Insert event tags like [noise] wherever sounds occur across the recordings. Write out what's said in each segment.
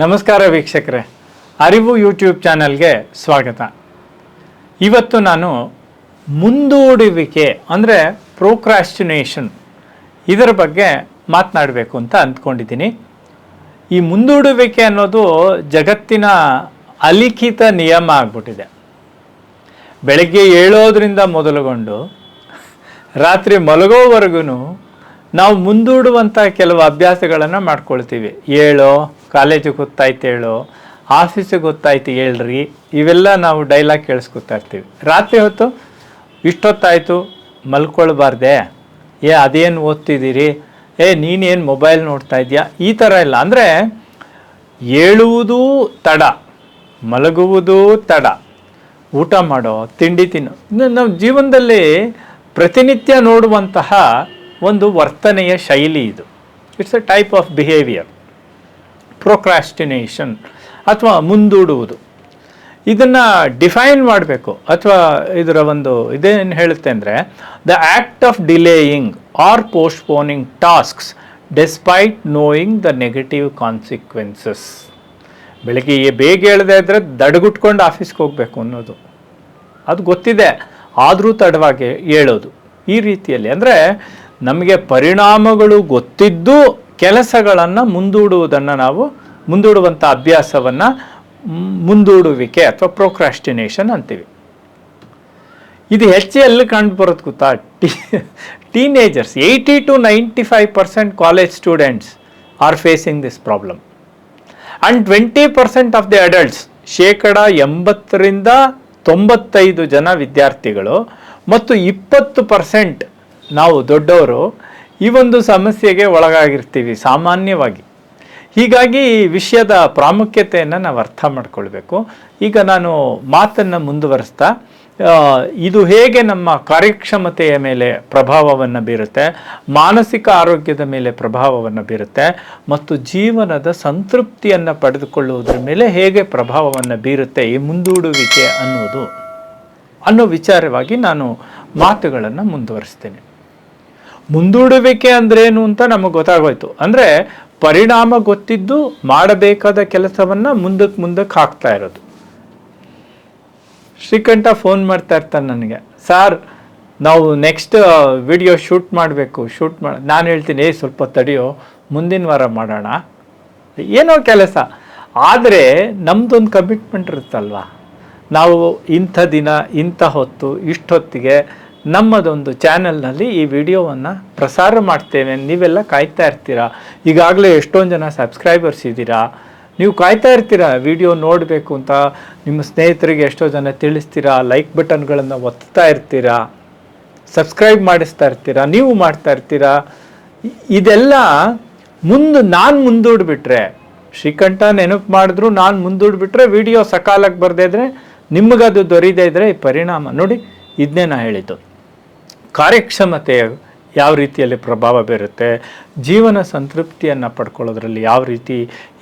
ನಮಸ್ಕಾರ ವೀಕ್ಷಕರೇ. ಅರಿವು ಯೂಟ್ಯೂಬ್ ಚಾನಲ್ಗೆ ಸ್ವಾಗತ. ಇವತ್ತು ನಾನು ಮುಂದೂಡುವಿಕೆ ಅಂದರೆ ಪ್ರೋಕ್ರಾಸ್ಟಿನೇಷನ್ ಇದರ ಬಗ್ಗೆ ಮಾತನಾಡಬೇಕು ಅಂತ ಅಂದ್ಕೊಂಡಿದ್ದೀನಿ. ಈ ಮುಂದೂಡುವಿಕೆ ಅನ್ನೋದು ಜಗತ್ತಿನ ಅಲಿಖಿತ ನಿಯಮ ಆಗ್ಬಿಟ್ಟಿದೆ. ಬೆಳಗ್ಗೆ ಏಳೋದ್ರಿಂದ ಮೊದಲುಗೊಂಡು ರಾತ್ರಿ ಮಲಗೋವರೆಗೂ ನಾವು ಮುಂದೂಡುವಂಥ ಕೆಲವು ಅಭ್ಯಾಸಗಳನ್ನು ಮಾಡ್ಕೊಳ್ತೀವಿ. ಏಳೋ ಕಾಲೇಜಿಗೆ ಗೊತ್ತಾಯ್ತು ಹೇಳೋ ಆಫೀಸಿಗೆ ಗೊತ್ತಾಯ್ತು ಹೇಳ್ರಿ, ಇವೆಲ್ಲ ನಾವು ಡೈಲಾಗ್ ಕೇಳಿಸ್ಕೊತಾ ಇರ್ತೀವಿ. ರಾತ್ರಿ ಹೊತ್ತು ಇಷ್ಟೊತ್ತಾಯಿತು, ಮಲ್ಕೊಳ್ಬಾರ್ದೆ? ಏ, ಅದೇನು ಓದ್ತಿದ್ದೀರಿ? ಏ, ನೀನೇನು ಮೊಬೈಲ್ ನೋಡ್ತಾ ಇದೆಯಾ ಈ ಥರ ಇಲ್ಲ ಅಂದರೆ, ಏಳುವುದೂ ತಡ, ಮಲಗುವುದು ತಡ, ಊಟ ಮಾಡೋ, ತಿಂಡಿ ತಿನ್ನೋ. ನಾವು ಜೀವನದಲ್ಲಿ ಪ್ರತಿನಿತ್ಯ ನೋಡುವಂತಹ ಒಂದು ವರ್ತನೆಯ ಶೈಲಿ ಇದು. It's a type of behaviour procrastination ಅಥವಾ ಮುಂದೂಡುವುದು. ಇದನ್ನು ಡಿಫೈನ್ ಮಾಡಬೇಕು ಅಥವಾ ಇದರ ಒಂದು ಇದೇನು ಹೇಳುತ್ತೆ ಅಂದರೆ the act of delaying or postponing tasks despite knowing the negative consequences ಬೆಳಗ್ಗೆ ಬೇಗ ಹೇಳದೆ ಇದ್ದರೆ ದಡಗುಟ್ಕೊಂಡು ಆಫೀಸ್ಗೆ ಹೋಗಬೇಕು ಅನ್ನೋದು. ಅದು ಗೊತ್ತಿದೆ, ಆದರೂ ತಡವಾಗಿ ಹೇಳೋದು ಈ ರೀತಿಯಲ್ಲಿ. ಅಂದರೆ, ನಮಗೆ ಪರಿಣಾಮಗಳು ಗೊತ್ತಿದ್ದು ಕೆಲಸಗಳನ್ನು ಮುಂದೂಡುವುದನ್ನು ನಾವು ಮುಂದೂಡುವಂಥ ಅಭ್ಯಾಸವನ್ನು ಮುಂದೂಡುವಿಕೆ ಅಥವಾ ಪ್ರೊಕ್ರಾಸ್ಟಿನೇಷನ್ ಅಂತೀವಿ. ಇದು ಹೆಚ್ಚು ಎಲ್ಲಿ ಕಂಡು ಬರೋದು ಗೊತ್ತಾ? Tee teenagers eighty to ninety five percent college students are facing this problem and twenty percent of the adults ಶೇಕಡ ಎಂಬತ್ತರಿಂದ ತೊಂಬತ್ತೈದು ಜನ ವಿದ್ಯಾರ್ಥಿಗಳು ಮತ್ತು ಇಪ್ಪತ್ತು ಪರ್ಸೆಂಟ್ ನಾವು ದೊಡ್ಡವರು ಈ ಒಂದು ಸಮಸ್ಯೆಗೆ ಒಳಗಾಗಿರ್ತೀವಿ ಸಾಮಾನ್ಯವಾಗಿ. ಹೀಗಾಗಿ ಈ ವಿಷಯದ ಪ್ರಾಮುಖ್ಯತೆಯನ್ನು ನಾವು ಅರ್ಥ ಮಾಡ್ಕೊಳ್ಬೇಕು. ಈಗ ನಾನು ಮಾತನ್ನು ಮುಂದುವರಿಸ್ತಾ ಇದು ಹೇಗೆ ನಮ್ಮ ಕಾರ್ಯಕ್ಷಮತೆಯ ಮೇಲೆ ಪ್ರಭಾವವನ್ನು ಬೀರುತ್ತೆ, ಮಾನಸಿಕ ಆರೋಗ್ಯದ ಮೇಲೆ ಪ್ರಭಾವವನ್ನು ಬೀರುತ್ತೆ, ಮತ್ತು ಜೀವನದ ಸಂತೃಪ್ತಿಯನ್ನು ಪಡೆದುಕೊಳ್ಳುವುದರ ಮೇಲೆ ಹೇಗೆ ಪ್ರಭಾವವನ್ನು ಬೀರುತ್ತೆ ಈ ಮುಂದೂಡುವಿಕೆ ಅನ್ನೋದು ಅನ್ನೋ ವಿಚಾರವಾಗಿ ನಾನು ಮಾತುಗಳನ್ನು ಮುಂದುವರಿಸ್ತೇನೆ. ಮುಂದೂಡುವಿಕೆ ಅಂದ್ರೇನು ಅಂತ ನಮಗೆ ಗೊತ್ತಾಗೋಯ್ತು. ಅಂದರೆ ಪರಿಣಾಮ ಗೊತ್ತಿದ್ದು ಮಾಡಬೇಕಾದ ಕೆಲಸವನ್ನು ಮುಂದಕ್ಕೆ ಮುಂದಕ್ಕೆ ಹಾಕ್ತಾ ಇರೋದು. ಶ್ರೀಕಂಠ ಫೋನ್ ಮಾಡ್ತಾ ಇರ್ತಾನೆ ನನಗೆ. ಸಾರ್, ನಾವು ನೆಕ್ಸ್ಟ್ ವಿಡಿಯೋ ಶೂಟ್ ಮಾಡಬೇಕು ಶೂಟ್ ಮಾಡಿ ನಾನು ಹೇಳ್ತೀನಿ, ಏ, ಸ್ವಲ್ಪ ತಡೆಯೋ, ಮುಂದಿನ ವಾರ ಮಾಡೋಣ. ಏನೋ ಕೆಲಸ. ಆದರೆ ನಮ್ಮದೊಂದು ಕಮಿಟ್ಮೆಂಟ್ ಇರುತ್ತಲ್ವ? ನಾವು ಇಂಥ ದಿನ, ಇಂಥ ಹೊತ್ತು, ಇಷ್ಟೊತ್ತಿಗೆ ನಮ್ಮದೊಂದು ಚಾನೆಲ್ನಲ್ಲಿ ಈ ವಿಡಿಯೋವನ್ನು ಪ್ರಸಾರ ಮಾಡ್ತೇವೆ ನೀವೆಲ್ಲ ಕಾಯ್ತಾ ಇರ್ತೀರಾ? ಈಗಾಗಲೇ ಎಷ್ಟೊಂದು ಜನ ಸಬ್ಸ್ಕ್ರೈಬರ್ಸ್ ಇದ್ದೀರಾ? ನೀವು ಕಾಯ್ತಾ ಇರ್ತೀರಾ ವಿಡಿಯೋ ನೋಡಬೇಕು ಅಂತ? ನಿಮ್ಮ ಸ್ನೇಹಿತರಿಗೆ ಎಷ್ಟೋ ಜನ ತಿಳಿಸ್ತೀರಾ? ಲೈಕ್ ಬಟನ್ಗಳನ್ನು ಒತ್ತಾ ಇರ್ತೀರಾ? ಸಬ್ಸ್ಕ್ರೈಬ್ ಮಾಡಿಸ್ತಾ ಇರ್ತೀರಾ? ನೀವು ಮಾಡ್ತಾ ಇರ್ತೀರಾ? ಇದೆಲ್ಲ ಮುಂದೆ ನಾನು ಮುಂದೂಡ್ಬಿಟ್ರೆ, ಶ್ರೀಕಂಠ ನೆನಪು ಮಾಡಿದ್ರು ನಾನು ಮುಂದೂಡ್ಬಿಟ್ರೆ ವಿಡಿಯೋ ಸಕಾಲಕ್ಕೆ ಬರದೇ ಇದ್ರೆ ನಿಮಗದು ದೊರೀದೇ ಇದ್ರೆ ಈ ಪರಿಣಾಮ. ನೋಡಿ ಇದನ್ನೇ ನಾ ಹೇಳಿದ್ದು. ಕಾರ್ಯಕ್ಷಮತೆ ಯಾವ ರೀತಿಯಲ್ಲಿ ಪ್ರಭಾವ ಬೀರುತ್ತೆ, ಜೀವನ ಸಂತೃಪ್ತಿಯನ್ನು ಪಡ್ಕೊಳ್ಳೋದ್ರಲ್ಲಿ ಯಾವ ರೀತಿ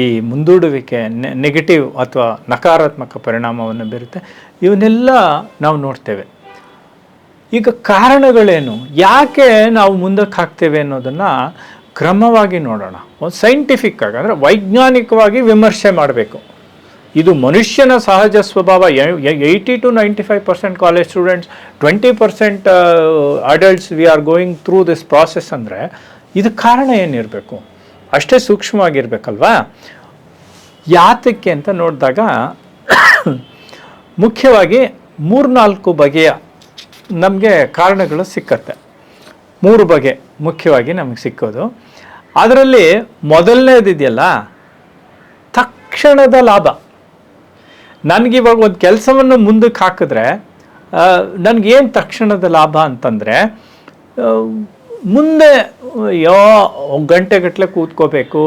ಈ ಮುಂದೂಡುವಿಕೆ ನೆಗೆಟಿವ್ ಅಥವಾ ನಕಾರಾತ್ಮಕ ಪರಿಣಾಮವನ್ನು ಬೀರುತ್ತೆ, ಇವನ್ನೆಲ್ಲ ನಾವು ನೋಡ್ತೇವೆ. ಈಗ ಕಾರಣಗಳೇನು? ಯಾಕೆ ನಾವು ಮುಂದಕ್ಕೆ ಹಾಕ್ತೇವೆ ಅನ್ನೋದನ್ನು ಕ್ರಮವಾಗಿ ನೋಡೋಣ. ಒಂದು ಸೈಂಟಿಫಿಕ್ ಆಗಿ, ಅಂದರೆ ವೈಜ್ಞಾನಿಕವಾಗಿ ವಿಮರ್ಶೆ ಮಾಡಬೇಕು. ಇದು ಮನುಷ್ಯನ ಸಹಜ ಸ್ವಭಾವ. Eighty to ninety five percent college students twenty percent adults we are going through this process ಅಂದರೆ ಇದಕ್ಕೆ ಕಾರಣ ಏನಿರಬೇಕು? ಅಷ್ಟೇ ಸೂಕ್ಷ್ಮವಾಗಿರ್ಬೇಕಲ್ವಾ? ಯಾತಕ್ಕೆ ಅಂತ ನೋಡಿದಾಗ [coughs] ಮುಖ್ಯವಾಗಿ ಮೂರ್ನಾಲ್ಕು ಬಗೆಯ ನಮಗೆ ಕಾರಣಗಳು ಸಿಕ್ಕತ್ತೆ. ಮೂರು ಬಗೆ ಮುಖ್ಯವಾಗಿ ನಮಗೆ ಸಿಕ್ಕೋದು. ಅದರಲ್ಲಿ ಮೊದಲನೇದಿದೆಯಲ್ಲ, ತಕ್ಷಣದ ಲಾಭ. ನನಗಿವಾಗ ಒಂದು ಕೆಲಸವನ್ನು ಮುಂದಕ್ಕೆ ಹಾಕಿದ್ರೆ ನನಗೇನು ತಕ್ಷಣದ ಲಾಭ ಅಂತಂದರೆ ಮುಂದೆ, ಯೋ ಗಂಟೆಗಟ್ಟಲೆ ಕೂತ್ಕೋಬೇಕು,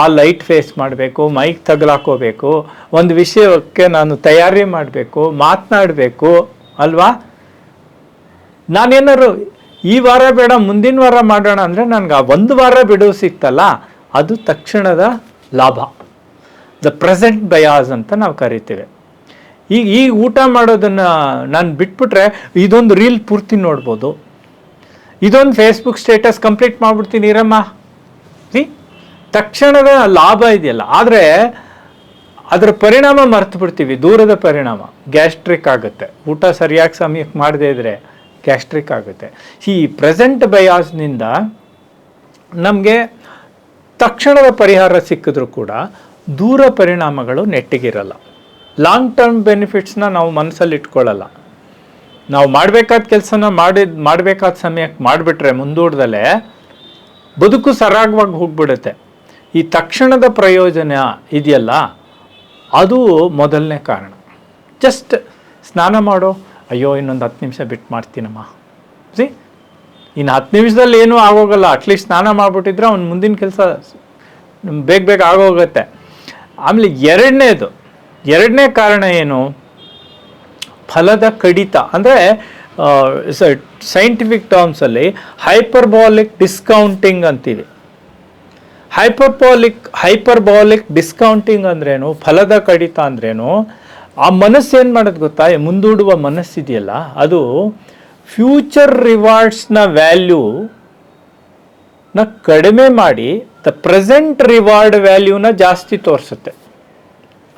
ಆ ಲೈಟ್ ಫೇಸ್ ಮಾಡಬೇಕು, ಮೈಕ್ ತಗಲಾಕೋಬೇಕು, ಒಂದು ವಿಷಯಕ್ಕೆ ನಾನು ತಯಾರಿ ಮಾಡಬೇಕು, ಮಾತನಾಡಬೇಕು, ಅಲ್ವಾ? ನಾನೇನಾದ್ರು ಈ ವಾರ ಬೇಡ, ಮುಂದಿನ ವಾರ ಮಾಡೋಣ ಅಂದರೆ ನನಗೆ ಆ ಒಂದು ವಾರ ಬಿಡುವು ಸಿಕ್ತಲ್ಲ, ಅದು ತಕ್ಷಣದ ಲಾಭ. ದ ಪ್ರೆಸೆಂಟ್ ಬಯಾಸ್ ಅಂತ ನಾವು ಕರಿತೇವೆ. ಈಗ ಈಗ ಊಟ ಮಾಡೋದನ್ನು ನಾನು ಬಿಟ್ಬಿಟ್ರೆ ಇದೊಂದು ರೀಲ್ ಪೂರ್ತಿ ನೋಡ್ಬೋದು. ಇದೊಂದು ಫೇಸ್ಬುಕ್ ಸ್ಟೇಟಸ್ ಕಂಪ್ಲೀಟ್ ಮಾಡ್ಬಿಡ್ತೀನಿ ಇರಮ್ಮ. ಸಿ ತಕ್ಷಣದ ಲಾಭ ಇದೆಯಲ್ಲ. ಆದರೆ ಅದರ ಪರಿಣಾಮ ಮರ್ತು ಬಿಡ್ತೀವಿ, ದೂರದ ಪರಿಣಾಮ. ಗ್ಯಾಸ್ಟ್ರಿಕ್ ಆಗುತ್ತೆ. ಊಟ ಸರಿಯಾಗಿ ಸಮಯಕ್ಕೆ ಮಾಡದೇ ಇದ್ರೆ ಗ್ಯಾಸ್ಟ್ರಿಕ್ ಆಗುತ್ತೆ. ಈ ಪ್ರೆಸೆಂಟ್ ಬಯಾಸ್ನಿಂದ ನಮಗೆ ತಕ್ಷಣದ ಪರಿಹಾರ ಸಿಕ್ಕಿದ್ರೂ ಕೂಡ ದೂರ ಪರಿಣಾಮಗಳು ನೆಟ್ಟಿಗಿರಲ್ಲ. ಲಾಂಗ್ ಟರ್ಮ್ ಬೆನಿಫಿಟ್ಸ್ನ ನಾವು ಮನಸ್ಸಲ್ಲಿ ಇಟ್ಕೊಳ್ಳಲ್ಲ. ನಾವು ಮಾಡಬೇಕಾದ ಕೆಲಸನ ಮಾಡಿದ ಮಾಡಬೇಕಾದ ಸಮಯಕ್ಕೆ ಮಾಡಿಬಿಟ್ರೆ ಮುಂದೂಡ್ದಲೇ ಬದುಕು ಸರಾಗವಾಗಿ ಹೋಗ್ಬಿಡುತ್ತೆ. ಈ ತಕ್ಷಣದ ಪ್ರಯೋಜನ ಇದೆಯಲ್ಲ, ಅದು ಮೊದಲನೇ ಕಾರಣ. ಜಸ್ಟ್ ಸ್ನಾನ ಮಾಡೋ, ಅಯ್ಯೋ, ಇನ್ನೊಂದು ಹತ್ತು ನಿಮಿಷ ಬಿಟ್ಟು ಮಾಡ್ತೀನಮ್ಮ. ಸಿ ಇನ್ನು ಹತ್ತು ನಿಮಿಷದಲ್ಲಿ ಏನೂ ಆಗೋಗಲ್ಲ. ಅಟ್ಲೀಸ್ಟ್ ಸ್ನಾನ ಮಾಡಿಬಿಟ್ಟಿದ್ರೆ ಅವ್ನು ಮುಂದಿನ ಕೆಲಸ ಬೇಗ ಬೇಗ ಆಗೋಗುತ್ತೆ. ಆಮೇಲೆ ಎರಡನೇದು ಎರಡನೇ ಕಾರಣ ಏನು? ಫಲದ ಕಡಿತ. ಅಂದರೆ ಸೈಂಟಿಫಿಕ್ ಟರ್ಮ್ಸಲ್ಲಿ ಹೈಪರ್ಬಾಲಿಕ್ ಡಿಸ್ಕೌಂಟಿಂಗ್ ಅಂತೀವಿ ಹೈಪರ್ಬಾಲಿಕ್ ಹೈಪರ್ಬಾಲಿಕ್ ಡಿಸ್ಕೌಂಟಿಂಗ್ ಅಂದ್ರೇನು? ಫಲದ ಕಡಿತ ಅಂದ್ರೇನು? ಆ ಮನಸ್ಸು ಏನು ಮಾಡೋದು ಗೊತ್ತಾ? ಮುಂದೂಡುವ ಮನಸ್ಸಿದೆಯಲ್ಲ, ಅದು ಫ್ಯೂಚರ್ ರಿವಾರ್ಡ್ಸ್ನ ವ್ಯಾಲ್ಯೂನ ಕಡಿಮೆ ಮಾಡಿ ದ ಪ್ರೆಸೆಂಟ್ ರಿವಾರ್ಡ್ ವ್ಯಾಲ್ಯೂನ ಜಾಸ್ತಿ ತೋರಿಸುತ್ತೆ.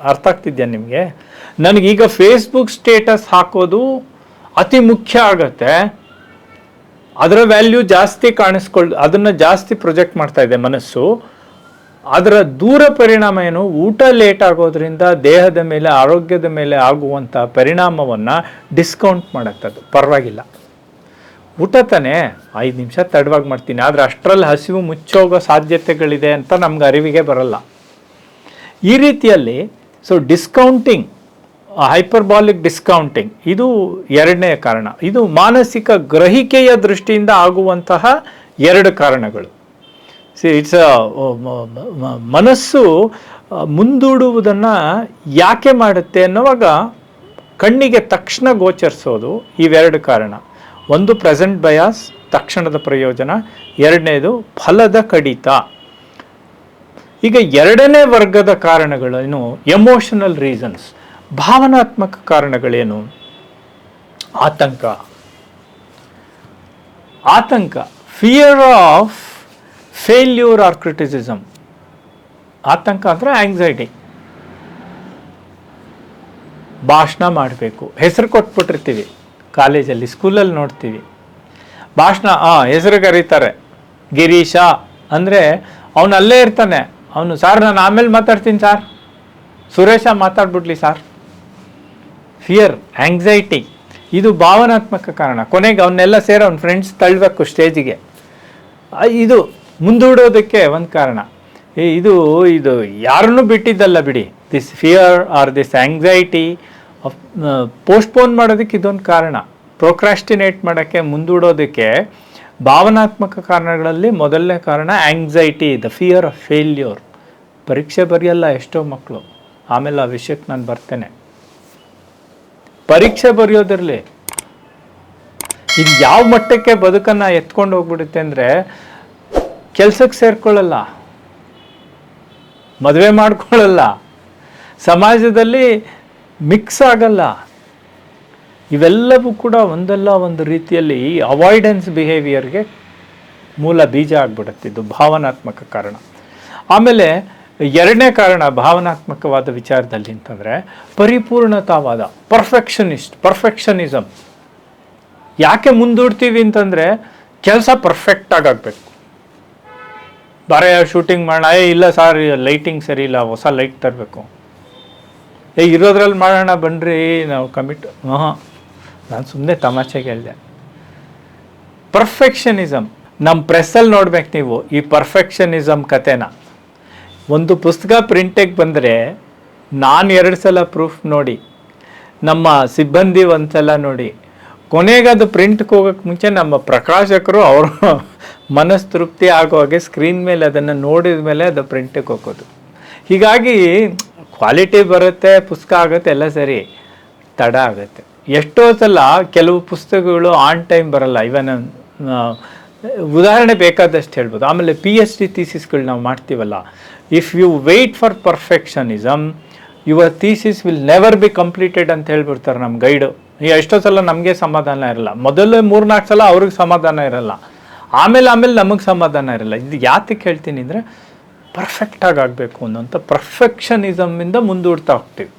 ಅರ್ಥ ಆಗ್ತಿದ್ಯಾ ನಿಮಗೆ? ನನಗೀಗ ಫೇಸ್ಬುಕ್ ಸ್ಟೇಟಸ್ ಹಾಕೋದು ಅತಿ ಮುಖ್ಯ ಆಗತ್ತೆ. ಅದರ ವ್ಯಾಲ್ಯೂ ಜಾಸ್ತಿ ಕಾಣಿಸ್ಕೊಳ್, ಅದನ್ನು ಜಾಸ್ತಿ ಪ್ರೊಜೆಕ್ಟ್ ಮಾಡ್ತಾ ಇದೆ ಮನಸ್ಸು. ಅದರ ದೂರ ಪರಿಣಾಮ ಏನು? ಊಟ ಲೇಟ್ ಆಗೋದ್ರಿಂದ ದೇಹದ ಮೇಲೆ, ಆರೋಗ್ಯದ ಮೇಲೆ ಆಗುವಂಥ ಪರಿಣಾಮವನ್ನು ಡಿಸ್ಕೌಂಟ್ ಮಾಡುತ್ತದು ಪರವಾಗಿಲ್ಲ. ಊಟ ತಾನೇ? ಐದು ನಿಮಿಷ ತಡವಾಗಿ ಮಾಡ್ತೀನಿ. ಆದರೆ ಅಷ್ಟರಲ್ಲಿ ಹಸಿವು ಮುಚ್ಚೋಗೋ ಸಾಧ್ಯತೆಗಳಿದೆ ಅಂತ ನಮ್ಗೆ ಅರಿವಿಗೆ ಬರಲ್ಲ. ಈ ರೀತಿಯಲ್ಲಿ ಸೊ ಡಿಸ್ಕೌಂಟಿಂಗ್ ಹೈಪರ್ಬಾಲಿಕ್ ಡಿಸ್ಕೌಂಟಿಂಗ್ ಇದು ಎರಡನೇ ಕಾರಣ. ಇದು ಮಾನಸಿಕ ಗ್ರಹಿಕೆಯ ದೃಷ್ಟಿಯಿಂದ ಆಗುವಂತಹ ಎರಡು ಕಾರಣಗಳು. ಸಿ ಇಟ್ಸ್ ಮನಸ್ಸು ಮುಂದೂಡುವುದನ್ನು ಯಾಕೆ ಮಾಡುತ್ತೆ ಅನ್ನುವಾಗ ಕಣ್ಣಿಗೆ ತಕ್ಷಣ ಗೋಚರಿಸೋದು ಇವೆರಡು ಕಾರಣ. ಒಂದು ಪ್ರೆಸೆಂಟ್ ಬಯಾಸ್ ತಕ್ಷಣದ ಪ್ರಯೋಜನ. ಎರಡನೇದು ಫಲದ ಕಡಿತ. ಈಗ ಎರಡನೇ ವರ್ಗದ ಕಾರಣಗಳೇನು? ಎಮೋಷನಲ್ ರೀಸನ್ಸ್ ಭಾವನಾತ್ಮಕ ಕಾರಣಗಳೇನು? ಆತಂಕ. ಆತಂಕ. Fear of failure or criticism ಆತಂಕ ಅಂದರೆ ಆಂಗ್ಸೈಟಿ ಭಾಷಣ ಮಾಡಬೇಕು. ಹೆಸರು ಕೊಟ್ಬಿಟ್ಟಿರ್ತೀವಿ. ಕಾಲೇಜಲ್ಲಿ, ಸ್ಕೂಲಲ್ಲಿ ನೋಡ್ತೀವಿ. ಭಾಷಣ ಹಾಂ ಹೆಸರು ಕರೀತಾರೆ. ಗಿರೀಶ ಅಂದರೆ ಅವನು ಅಲ್ಲೇ ಇರ್ತಾನೆ. ಅವನು, ಸರ್, ನಾನು ಆಮೇಲೆ ಮಾತಾಡ್ತೀನಿ ಸರ್. ಸುರೇಶ ಮಾತಾಡ್ಬಿಡ್ಲಿ ಸರ್. ಫಿಯರ್ ಆಂಗ್ಸೈಟಿ ಇದು ಭಾವನಾತ್ಮಕ ಕಾರಣ. ಕೊನೆಗೆ ಅವನ್ನೆಲ್ಲ ಸೇರಿ ಅವ್ನ ಫ್ರೆಂಡ್ಸ್ ತಳ್ಳಬೇಕು ಸ್ಟೇಜಿಗೆ ಇದು ಮುಂದೂಡೋದಕ್ಕೆ ಒಂದು ಕಾರಣ. ಇದು ಇದು ಯಾರನ್ನೂ ಬಿಟ್ಟಿದ್ದಲ್ಲ ಬಿಡಿ. This fear or this anxiety postpone ಮಾಡೋದಕ್ಕೆ ಇದೊಂದು ಕಾರಣ. ಪ್ರೊಕ್ರಾಸ್ಟಿನೇಟ್ ಮಾಡೋಕ್ಕೆ, ಮುಂದೂಡೋದಕ್ಕೆ ಭಾವನಾತ್ಮಕ ಕಾರಣಗಳಲ್ಲಿ ಮೊದಲನೇ ಕಾರಣ anxiety the fear of failure ಪರೀಕ್ಷೆ ಬರೆಯಲ್ಲ ಎಷ್ಟೋ ಮಕ್ಕಳು ಆಮೇಲೆ ಆ ವಿಷಯಕ್ಕೆ ನಾನು ಬರ್ತೇನೆ. ಪರೀಕ್ಷೆ ಬರೆಯೋದಿರಲಿ. ಇದು ಯಾವ ಮಟ್ಟಕ್ಕೆ ಬದುಕನ್ನು ಎತ್ಕೊಂಡು ಹೋಗ್ಬಿಡುತ್ತೆ ಅಂದರೆ ಕೆಲಸಕ್ಕೆ ಸೇರ್ಕೊಳ್ಳಲ್ಲ. ಮದುವೆ ಮಾಡ್ಕೊಳ್ಳಲ್ಲ. ಸಮಾಜದಲ್ಲಿ ಮಿಕ್ಸ್ ಆಗಲ್ಲ. ಇವೆಲ್ಲವೂ ಕೂಡ ಒಂದಲ್ಲ ಒಂದು ರೀತಿಯಲ್ಲಿ ಅವಾಯ್ಡೆನ್ಸ್ ಬಿಹೇವಿಯರ್ಗೆ ಮೂಲ ಬೀಜ ಆಗ್ಬಿಡುತ್ತೆ. ಇದು ಭಾವನಾತ್ಮಕ ಕಾರಣ. ಆಮೇಲೆ ಎರಡನೇ ಕಾರಣ ಭಾವನಾತ್ಮಕವಾದ ವಿಚಾರದಲ್ಲಿ ಅಂತಂದರೆ ಪರಿಪೂರ್ಣತಾವಾದ ಪರ್ಫೆಕ್ಷನಿಸ್ಟ್ ಪರ್ಫೆಕ್ಷನಿಸಮ್ ಯಾಕೆ ಮುಂದೂಡ್ತೀವಿ ಅಂತಂದರೆ ಕೆಲಸ ಪರ್ಫೆಕ್ಟಾಗಿ ಆಗಬೇಕು ಬರೇ ಶೂಟಿಂಗ್ ಮಾಡೋಣ, ಏ ಇಲ್ಲ ಸರ್ ಲೈಟಿಂಗ್ ಸರಿ ಇಲ್ಲ, ಹೊಸ ಲೈಟ್ ತರಬೇಕು. ಏ ಇರೋದ್ರಲ್ಲಿ ಮಾಡೋಣ ಬನ್ನಿರಿ ನಾವು ಕಮಿಟ್ ಹಾಂ ನಾನು ಸುಮ್ಮನೆ ತಮಾಷೆಗೆ ಹೇಳಿದೆ ಪರ್ಫೆಕ್ಷನಿಸಮ್ ನಮ್ಮ ಪ್ರೆಸ್ಸಲ್ಲಿ ನೋಡ್ಬೇಕು ನೀವು, ಈ ಪರ್ಫೆಕ್ಷನಿಸಮ್ ಕತೆನ ಒಂದು ಪುಸ್ತಕ ಪ್ರಿಂಟಿಗೆ ಬಂದರೆ, ನಾನು ಎರಡು ಸಲ ಪ್ರೂಫ್ ನೋಡಿ, ನಮ್ಮ ಸಿಬ್ಬಂದಿ ಒಂದು ಸಲ ನೋಡಿ, ಕೊನೆಗೆ ಅದು ಪ್ರಿಂಟ್ಗೆ ಹೋಗೋಕ್ಕೆ ಮುಂಚೆ ನಮ್ಮ ಪ್ರಕಾಶಕರು ಅವರು ಮನಸ್ಸು ತೃಪ್ತಿ ಆಗೋ ಹಾಗೆ ಸ್ಕ್ರೀನ್ ಮೇಲೆ ಅದನ್ನು ನೋಡಿದ ಮೇಲೆ ಅದು ಪ್ರಿಂಟಿಗೆ ಹೋಗೋದು. ಹೀಗಾಗಿ ಕ್ವಾಲಿಟಿ ಬರುತ್ತೆ, ಪುಸ್ತಕ ಆಗುತ್ತೆ, ಎಲ್ಲ ಸರಿ, ತಡ ಆಗುತ್ತೆ. ಎಷ್ಟೋ ಸಲ ಕೆಲವು ಪುಸ್ತಕಗಳು ಆನ್ ಟೈಮ್ ಬರಲ್ಲ. ಇವನ್ ಉದಾಹರಣೆ ಬೇಕಾದಷ್ಟು ಹೇಳ್ಬೋದು. ಆಮೇಲೆ ಪಿ ಎಚ್ ಡಿ ಥೀಸಿಸ್ಗಳು ನಾವು ಮಾಡ್ತೀವಲ್ಲ. If you wait for perfectionism your thesis will never be completed ಅಂತ ಹೇಳ್ಬಿಡ್ತಾರೆ ನಮ್ಮ ಗೈಡು ಎಷ್ಟೋ ಸಲ ನಮಗೆ ಸಮಾಧಾನ ಇರಲ್ಲ. ಮೊದಲು ಮೂರ್ನಾಲ್ಕು ಸಲ ಅವ್ರಿಗೆ ಸಮಾಧಾನ ಇರಲ್ಲ. ಆಮೇಲೆ ಆಮೇಲೆ ನಮಗೆ ಸಮಾಧಾನ ಇರಲ್ಲ. ಇದು ಯಾತಕ್ಕೆ ಹೇಳ್ತೀನಿ ಅಂದರೆ ಪರ್ಫೆಕ್ಟಾಗಿ ಆಗಬೇಕು ಅನ್ನೋಂಥ ಪರ್ಫೆಕ್ಷನಿಸಮಿಂದ ಮುಂದೂಡ್ತಾ ಹೋಗ್ತೀವಿ.